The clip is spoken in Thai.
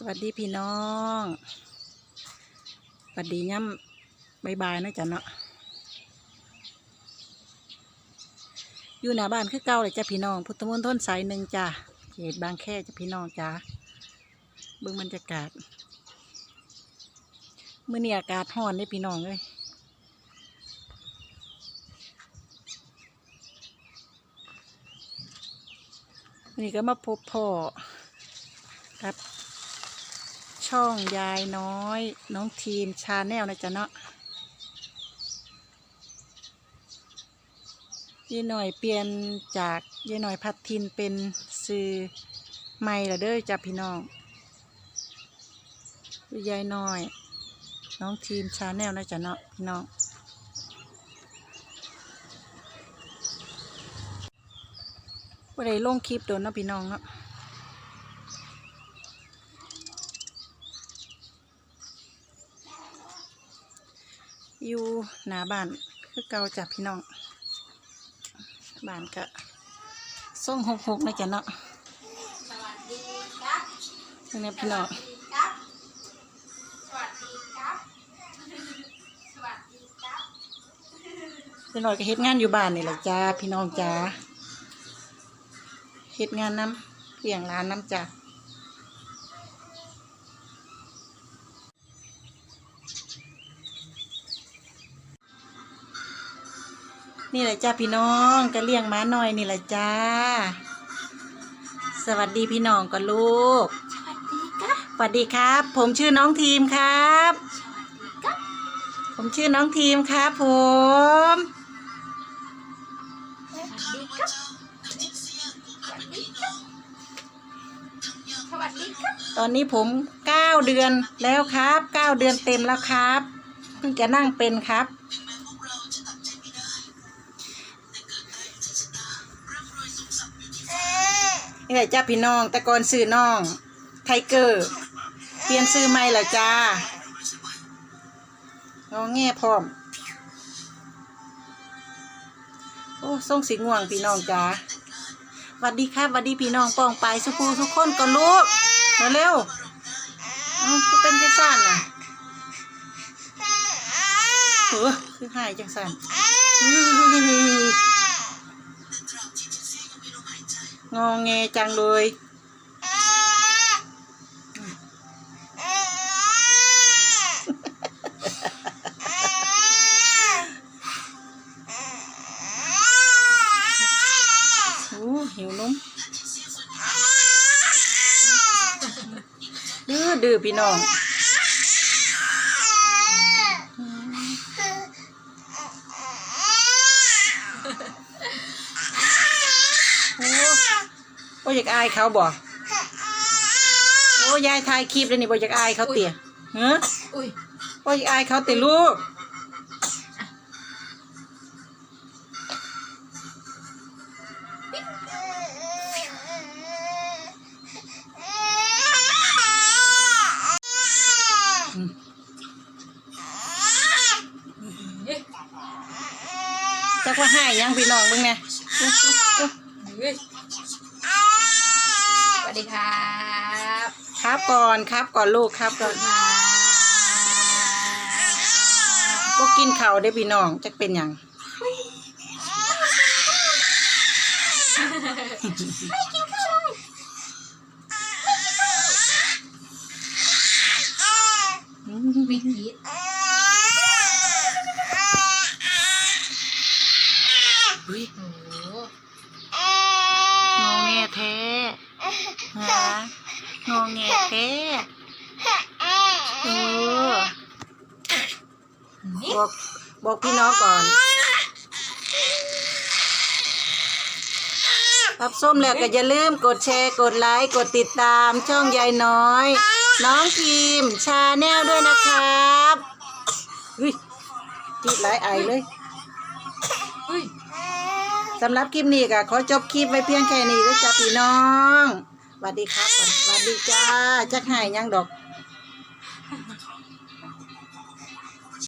สวัสดีพี่น้องสวัสดีย่ำบายบายนะจ๊ะเนาะ อยู่หน้าบ้านคือเก่าเลยจ้ะพี่น้อง พุทธมณฑลสายหนึ่งจ้ะเขตบางแคจ้ะพี่น้องจ้ะเบิ่งบรรยากาศเมื้อนี้อากาศร้อนเด้พี่น้องเลยนี่ก็มาพบพ่อครับ ช่องยายน้อย น้องทีมชาแนลนะจ๊ะเนาะยายหน่อยเปลี่ยนจากยายหน่อยพัดทินเป็นซื้อใหม่ละเด้อจ้ะพี่น้องยายน้อย น้องทีมชาแนลนะจ๊ะเนาะพี่น้องว่าได้ลงคลิปโดนเนาะพี่น้องเนาะ อยู่หน้าบ้านคือเก่าจ้ะพี่น้องบ้านก็ส่งหกหกนะจ๊ะเนาะสวัสดีครับนี่พี่น้องพี่น้อยก็เฮ็ดงานอยู่บ้านนี่แหละจ้าพี่น้องจ้าเฮ็ดงานน้ำเลี้ยงร้านน้ำจ้า นี่แหละจ้าพี่น้องก็เลี้ยงม้าน้อยนี่แหละจ้า สวัสดีพี่น้องกับลูก สวัสดีครับสวัสดีครับ ผมชื่อน้องทีมครับสวัสดีครับผมชื่อน้องทีมครับผมสวัสดีครับสวัสดีครับสวัสดีครับ ตอนนี้ผมเก้าเดือนแล้วครับเก้าเดือนเต็มแล้วครับเพิ่งจะนั่งเป็นครับ นี่แหละจ้าพี่น้อง แต่ก่อนซื้อน้อง ไทเกอร์ เปลี่ยนซื้อใหม่แล้วจ้างองแง่พร้อม โอ้ส่งสีง่วงพี่น้องจ้าหวัดดีครับหวัดดีพี่น้องป้องไปสุภูทุกคนก่อนลูกมาเร็วๆอ้าคือเป็นจังสันน่ะเออคือหายจังสัน อื้องอแงจังเลย โอ้หิวนมดื้อดื้อพี่น้องโอ้ โอ้อยากอายเขาบ่โอ้ยายถ่ายคลิปเลยนี่บ่อยากอายเขาเตี๋ยเฮ้ออุ้ยบ่อยากอายเขาเตี๋ยลูกจักว่าให้ยังพี่น้องเบิ่งแหน่สวัส ดีครับครับก่อนครับก่อนลูกครับก่อนพวกกินข้าวได้อพี่น้องจักเป็นหยังอื ฮะงอแงแท้เออนี่บอกบอกพี่น้องก่อน รับส้มแล้วก็อย่าลืมกดแชร์ กดไลค์ กดติดตามช่องยายน้อย น้องทีมชาแนลด้วยนะครับอุ้ยจีดหลายไอเลยอุ้ยสำหรับคลิปนี้ก็ขอจบคลิปไว้เพียงแค่นี้แล้วจ้ะพี่น้องส วัสดีครับสวัสดีจ้าจักหายยังดอก